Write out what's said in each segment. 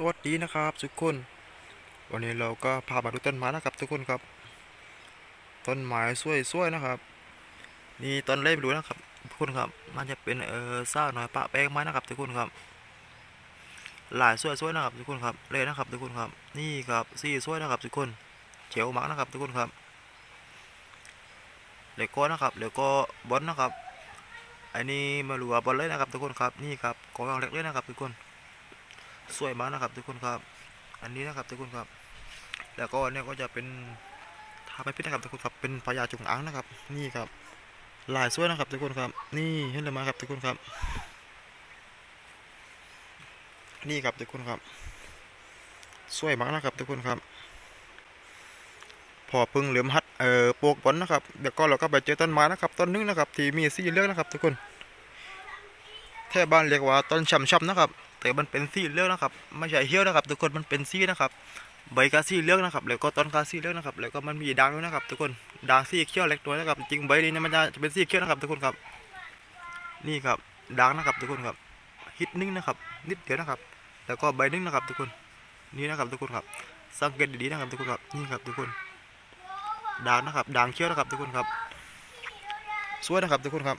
สวัสดีนะครับทุกคน วันนี้เราก็พามาดูต้นไม้นะครับทุกคนครับ ต้นไม้สวยๆนะครับนี่ต้นเล่ไปดูนะครับทุกคนครับ มันจะเป็นเออซากหน่อยปะแป้งไม้นะครับทุกคนครับหลายสวยๆนะครับทุกคนครับเลยนะครับทุกคนครับนี่ครับสีสวยนะครับทุกคนเขียวมากนะครับทุกคนครับเหล็กก้อนนะครับเหล็กก็บอลนะครับ อันนี้มาลัวบอลเลยนะครับทุกคนครับนี่ครับกองเล็กเลยนะครับทุกคน สวยมากนะครับทุกคนครับ อันนี้นะครับทุกคนครับ แล้วก็เนี่ยก็จะเป็นทาไปพิษนะครับทุกคนครับ เป็นพญาจงอางนะครับ นี่ครับลายสวยนะครับทุกคนครับ นี่เห็นเลยไหมครับทุกคนครับ นี่ครับทุกคนครับ สวยมากนะครับทุกคนครับ พอพึ่งเหลือมฮัดเอ่อโปกบอลนะครับเดี๋ยวก็เราก็ไปเจอต้นไม้นะครับต้นนึงนะครับ ที่มีสีเลืองนะครับ ทุกคนแท่บ้านเรียกว่าต้นช่ำๆนะครับ แต่มันเป็นสีเลืองนะครับไม่ใช่เหี้ยวนะครับ ทุกคนมันเป็นสีนะครับใบกาสีเลืองนะครับ แล้วก็ต้นกาสีเลืองนะครับ แล้วก็มันมีด่างด้วยนะครับ ทุกคนด่างสีเขียวเล็กน้อยนะครับ จริงใบนี้เนี่ยมันจะเป็นสีเขียวนะครับ ทุกคนครับ นี่ครับด่างนะครับ ทุกคนครับฮิตนึงนะครับ นิดเดียวนะครับ แล้วก็ใบนึงนะครับ ทุกคนนี่นะครับ ทุกคนครับ สังเกตดีๆนะครับทุกคนครับนี่ครับ ทุกคนด่างนะครับด่างเขียวนะครับ ทุกคนครับสวยนะครับ ทุกคนครับ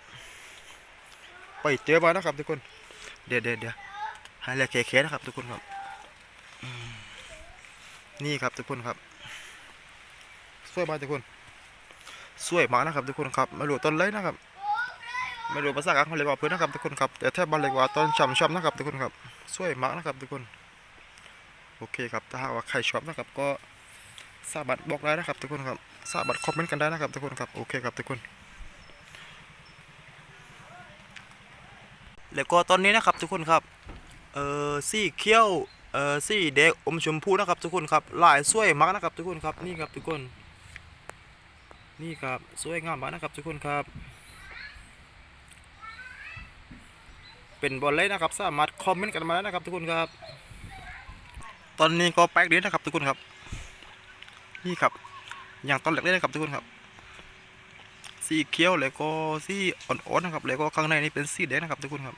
ไปเจอมานะครับ ทุกคน เดี๋ยวเดี๋ยวเดี๋ยว ให้แลกเคๆนะครับ ทุกคนครับ นี่ครับทุกคนครับสวยมากทุกคนสวยมากนะครับ ทุกคนครับไม่รู้ต้นเลยนะครับไม่รู้ภาษากลางเขาเรียว่าเพื่อนนะครับทุกคนครับแต่แทบบ้านเรียกว่าต้นช่ำๆนะครับทุกคนครับสวยมากนะครับ ทุกคนโอเคครับถ้าหากว่าใครชอบนะครับ ก็สามารถบอกได้นะครับ ทุกคนครับสามารคอมเมนต์กันได้นะครับ ทุกคนครับโอเคครับทุกคน แล้วก็ตอนนี้นะครับ ทุกคนครับ เอ่อสีเขียวเอ่อสีแดงอมชมพูนะครับทุกคนครับลายสวยมากนะครับทุกคนครับนี่ครับทุกคน นี่ครับสวยงามมากนะครับทุกคนครับ เป็นบอลเลยนะครับ สามารถคอมเมนต์กันมาได้นะครับทุกคนครับ ตอนนี้ก็แป๊กเดียนะครับทุกคนครับ นี่ครับอย่างตอนแรกเลยนะครับทุกคนครับสีเขียวแล้วก็สีอ่อนๆนะครับแล้วก็ข้างในนี่เป็นสีแดงนะครับทุกคนครับ